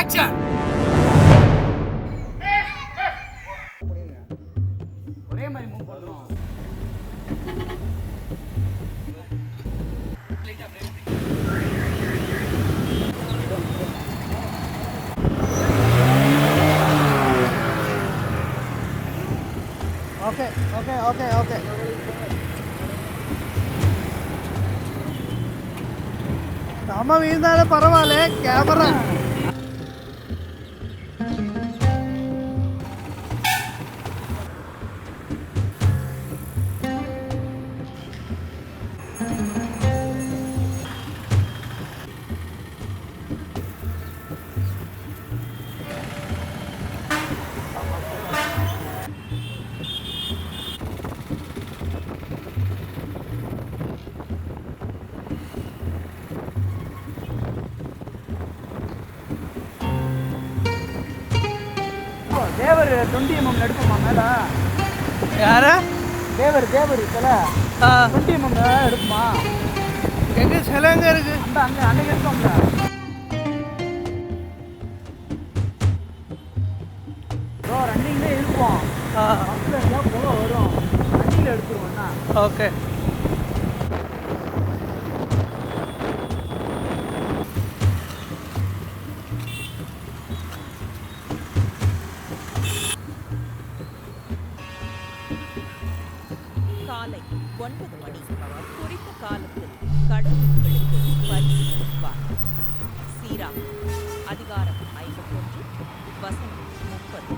Action ஒரே மாதிரி move பண்ணுறோம் ஓகே ஓகே ஓகே ஓகே நம்ம இருந்தாலும் பரவாயில்ல கேமரா தேவர் டுவெண்ட்டி எம்எம் எடுப்போமா மேல? யாரு? தேவர் தேவர் சில டுவெண்ட்டி எம்எம் எடுக்குமா எங்க சிலை எங்க இருக்கு? அந்த அங்கே அன்னைக்கு எடுத்தோம்ல ப்ரோ ரன்னிங்லேயே இருப்போம் பஸ்ஸில் இருந்தால் போக வரும். ரன்னிங்கில் எடுத்துருவோம்னா ஓகே. காலை ஒன்பது மணி. குறித்த காலத்தில் கடவுள்களுக்கு பரிசு கொடுப்பார். சீரா அதிகாரம் ஐம்பத்தொன்று வசனம் முப்பது.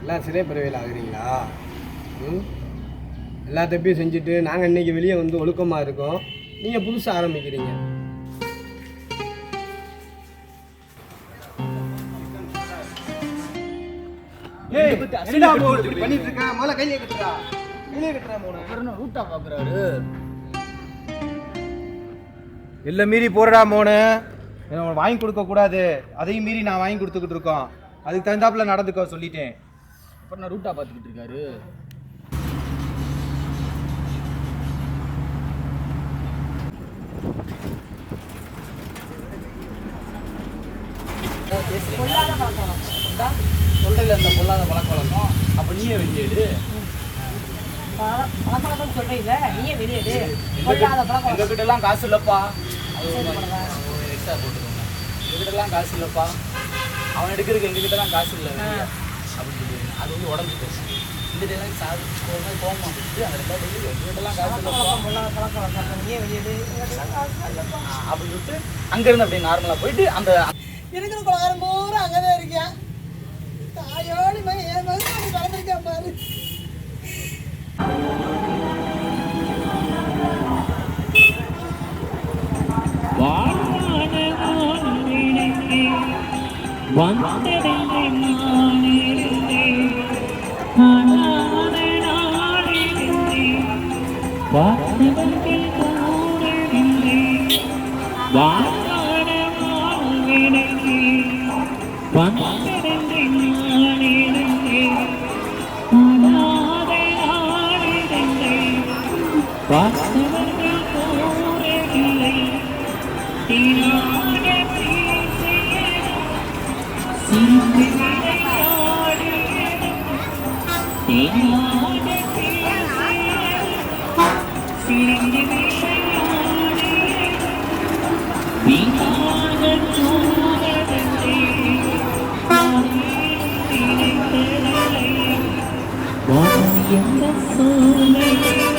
எல்லாம் சிறை பிறவையில் ஆகுறீங்களா? ம்? எல்லாத்தப்பையும் செஞ்சுட்டு நாங்கள் இன்னைக்கு வெளியே வந்து ஒழுக்கமாக இருக்கோம். நீங்கள் புதுசாக ஆரம்பிக்கிறீங்க. ஏய், என்னடா மோ இப்படி பண்ணிட்டு இருக்க? முதல்ல கையிலே கட்டுடா. கையிலே கட்டுடா மோனே. ரூட்டா பார்க்குறாரு இல்லை மீறி போறடா மோனு. உனக்கு வாங்கி கொடுக்க கூடாது. அதையும் மீறி நான் வாங்கி கொடுத்துக்கிட்டு இருக்கோம். அதுக்கு தகுந்தாப்புல நடந்துக்க சொல்லிட்டேன். அப்புறம் நான் ரூட்டா பார்த்துக்கிட்டு இருக்காரு. சொல்றதுல இந்த பொல்லாத பழக்க வழக்கம். அப்ப நீயே வெளியேடு. பழக்கம் சொல்றீங்க. நீயே வெளியேடு. கொள்ளாத பழக்கம் எங்ககிட்ட எல்லாம் காசு இல்லப்பா. அது எக்ஸ்ட்ரா போட்டுக்கோங்க. எங்ககிட்ட எல்லாம் காசு இல்லப்பா. அவன் எடுக்கிறதுக்கு எங்ககிட்ட தான் காசு இல்லை. அப்படின்னு சொல்லி அது வந்து உடம்பு போச்சு. இந்த எல்லாம் சாது கோவம் கோவம் வந்துட்டு அந்த ரெண்டாவது வெளியே எங்ககிட்ட எல்லாம் காசு இல்லப்பா. அப்படின்னு சொல்லிட்டு அங்கிருந்து அப்படியே நார்மலா போயிட்டு அந்த இருக்கிற குளகாரம் വാസ്തവത്തിൽ പോരവില്ലേ തിരാടത്തിൽ What in the soul?